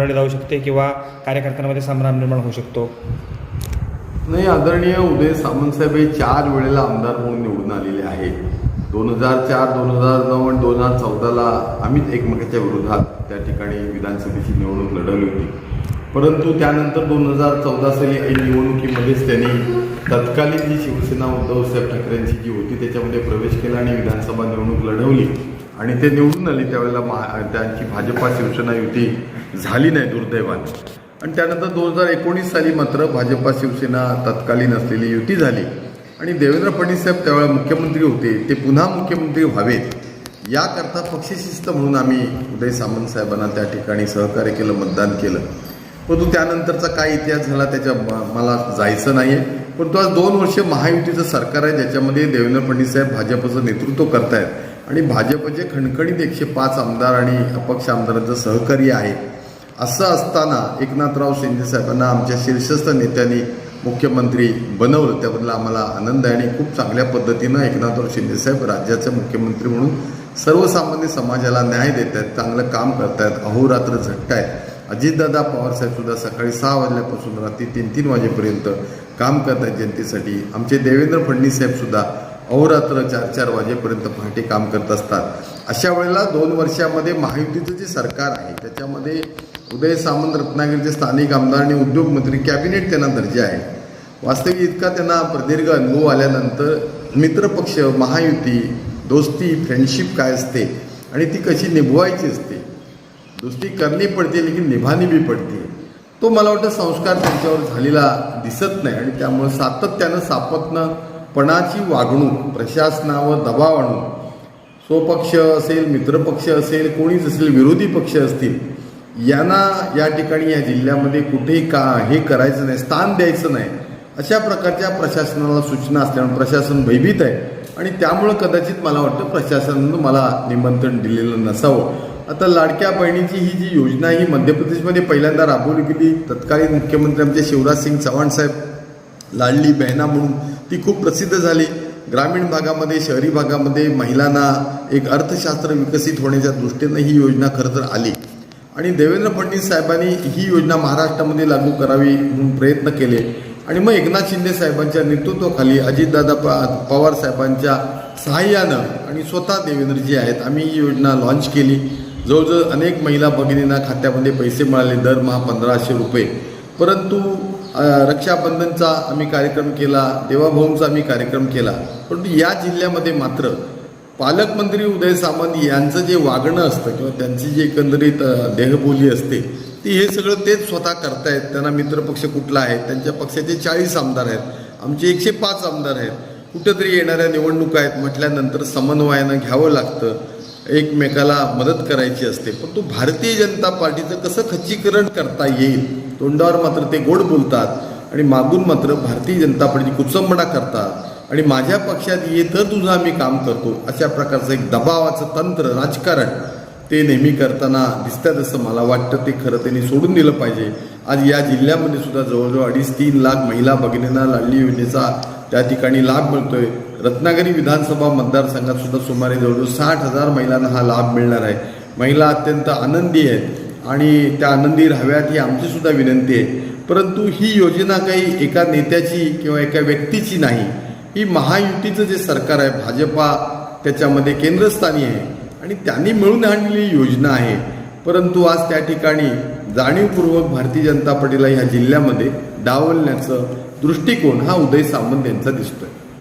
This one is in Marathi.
रडली जाऊ शकते किंवा कार्यकर्त्यांमध्ये संभ्रम निर्माण होऊ शकतो. नाही आदरणीय उदय सामंतसाहेब हे चार वेळेला आमदार म्हणून निवडून आलेले आहेत. दोन हजार चार दोन हजार नऊ आणि दोन हजार चौदाला आम्हीच एकमेकाच्या विरोधात त्या ठिकाणी विधानसभेची निवडणूक लढवली होती. परंतु त्यानंतर दोन हजार चौदा साली निवडणुकीमध्येच त्यांनी तत्कालीन जी शिवसेना उद्धवसाहेब ठाकरेंची जी होती त्याच्यामध्ये प्रवेश केला आणि विधानसभा निवडणूक लढवली. आणि ते निवडून आले त्यावेळेला महा त्यांची भाजपा शिवसेना युती झाली नाही दुर्दैवाने. आणि त्यानंतर दोन हजार एकोणीस साली मात्र भाजपा शिवसेना तत्कालीन असलेली युती झाली. आणि देवेंद्र फडणवीस साहेब त्यावेळेला मुख्यमंत्री होते ते पुन्हा मुख्यमंत्री व्हावेत याकरता पक्षशिस्त म्हणून आम्ही उदय सामंत साहेबांना त्या ठिकाणी सहकार्य केलं मतदान केलं. परंतु त्यानंतरचा काय इतिहास झाला त्याच्या मला जायचं नाही आहे परंतु आज दोन वर्ष महायुतीचं सरकार आहे ज्याच्यामध्ये देवेंद्र फडणवीस साहेब भाजपचं नेतृत्व करतायत. आणि भाजपचे खणखणीत एकशे पाच आमदार आणि अपक्ष आमदारांचं सहकार्य आहे. असं असताना एकनाथराव शिंदे साहेबांना आमच्या शीर्षस्थ नेत्यांनी मुख्यमंत्री बनवलं. त्याबद्दल आम्हाला आनंद आहे आणि खूप चांगल्या पद्धतीनं एकनाथराव शिंदेसाहेब राज्याचे मुख्यमंत्री म्हणून सर्वसामान्य समाजाला न्याय देत आहेत चांगलं काम करतायत अहोरात्र झटतायत अजितदादा पवारसाहेबसुद्धा सकाळी सहा वाजल्यापासून रात्री तीन तीन वाजेपर्यंत काम करत आहेत जनतेसाठी. आमचे देवेंद्र फडणवीस अहोरात्र चार चार वाजेपर्यंत पहाटे काम करत असतात. अशा वेळेला दोन वर्षामध्ये महायुतीचं जे सरकार आहे त्याच्यामध्ये उदय सामंत रत्नागिरीचे स्थानिक आमदार आणि उद्योगमंत्री कॅबिनेट त्यांना दर्जा आहे. वास्तविक इतका त्यांना प्रदीर्घ अनुभव आल्यानंतर मित्रपक्ष महायुती दोस्ती फ्रेंडशिप काय असते आणि ती कशी निभवायची असते? दोस्ती करणी पडते लेकिन निभानी बी पडते. तो मला वाटतं संस्कार त्यांच्यावर झालेला दिसत नाही आणि त्यामुळे सातत्यानं सापत्न पणाची वागणूक प्रशासनावर दबाव आणून स्वपक्ष असेल मित्रपक्ष असेल कोणीच असेल विरोधी पक्ष असतील यांना या ठिकाणी या जिल्ह्यामध्ये कुठेही का हे करायचं नाही स्थान द्यायचं नाही अशा प्रकारच्या प्रशासनाला सूचना असल्यामुळे प्रशासन भयभीत आहे. आणि त्यामुळं कदाचित मला वाटतं प्रशासनानं मला निमंत्रण दिलेलं नसावं. आता लाडक्या बहिणीची ही जी योजना ही मध्य प्रदेशमध्ये पहिल्यांदा राबवली गेली. तत्कालीन मुख्यमंत्री आमचे शिवराज सिंग चव्हाण साहेब लाडली बहिणा म्हणून ती खूप प्रसिद्ध झाली. ग्रामीण भागामध्ये शहरी भागामध्ये महिलांना एक अर्थशास्त्र विकसित होण्याच्या दृष्टीनं ही योजना खरं तर आली. आणि देवेंद्र फडणवीस साहेबांनी ही योजना महाराष्ट्रामध्ये लागू करावी म्हणून प्रयत्न केले. आणि मग एकनाथ शिंदे साहेबांच्या नेतृत्वाखाली अजितदादा पवार साहेबांच्या सहाय्यानं आणि स्वतः देवेंद्रजी आहेत आम्ही ही योजना लॉन्च केली. जवळजवळ अनेक महिला भगिनींना खात्यामध्ये पैसे मिळाले दरमहा पंधराशे रुपये. परंतु रक्षाबंधनचा आम्ही कार्यक्रम केला देवाभाऊंचा आम्ही कार्यक्रम केला. परंतु या जिल्ह्यामध्ये मात्र पालकमंत्री उदय सामंत यांचं जे वागणं असतं किंवा त्यांची जी एकंदरीत देहबोली असते ती हे सगळं तेच स्वतः करतायत. त्यांना मित्रपक्ष कुठला आहे? त्यांच्या पक्षाचे चाळीस आमदार आहेत. आमचे एकशे पाच आमदार आहेत. कुठंतरी येणाऱ्या निवडणुका आहेत म्हटल्यानंतर समन्वयानं घ्यावं लागतं. एकमेकाला मदत करायची असते. पण तो भारतीय जनता पार्टीचं कसं खच्चीकरण करता येईल? तोंडावर मात्र ते गोड बोलतात आणि मागून मात्र भारतीय जनता पार्टीची कुचंबणा करतात. आणि माझ्या पक्षात ये तर तुझं आम्ही काम करतो. अशा प्रकारचं एक दबावाचं तंत्र राजकारण ते नेहमी करताना दिसतात असं मला वाटतं. ते खरं त्यांनी सोडून दिलं पाहिजे. आज या जिल्ह्यामध्ये सुद्धा जवळजवळ अडीच तीन लाख महिला भगिनींना लाडली योजनेचा त्या ठिकाणी लाभ मिळतोय. रत्नागिरी विधानसभा मतदारसंघात सुद्धा सुमारे जवळजवळ साठ हजार महिलांना हा लाभ मिळणार आहे. महिला अत्यंत आनंदी आहेत आणि त्या आनंदी राहाव्यात ही आमची सुद्धा विनंती आहे. परंतु ही योजना काही एका नेत्याची किंवा एका व्यक्तीची नाही. ही महायुतीचं जे सरकार आहे भाजपा त्याच्यामध्ये केंद्रस्थानी आहे आणि त्यांनी मिळून आणलेली योजना आहे. परंतु आज त्या ठिकाणी जाणीवपूर्वक भारतीय जनता पार्टीला ह्या जिल्ह्यामध्ये डावलण्याचं दृष्टिकोन हा उदय सामंत यांचा दिसतोय.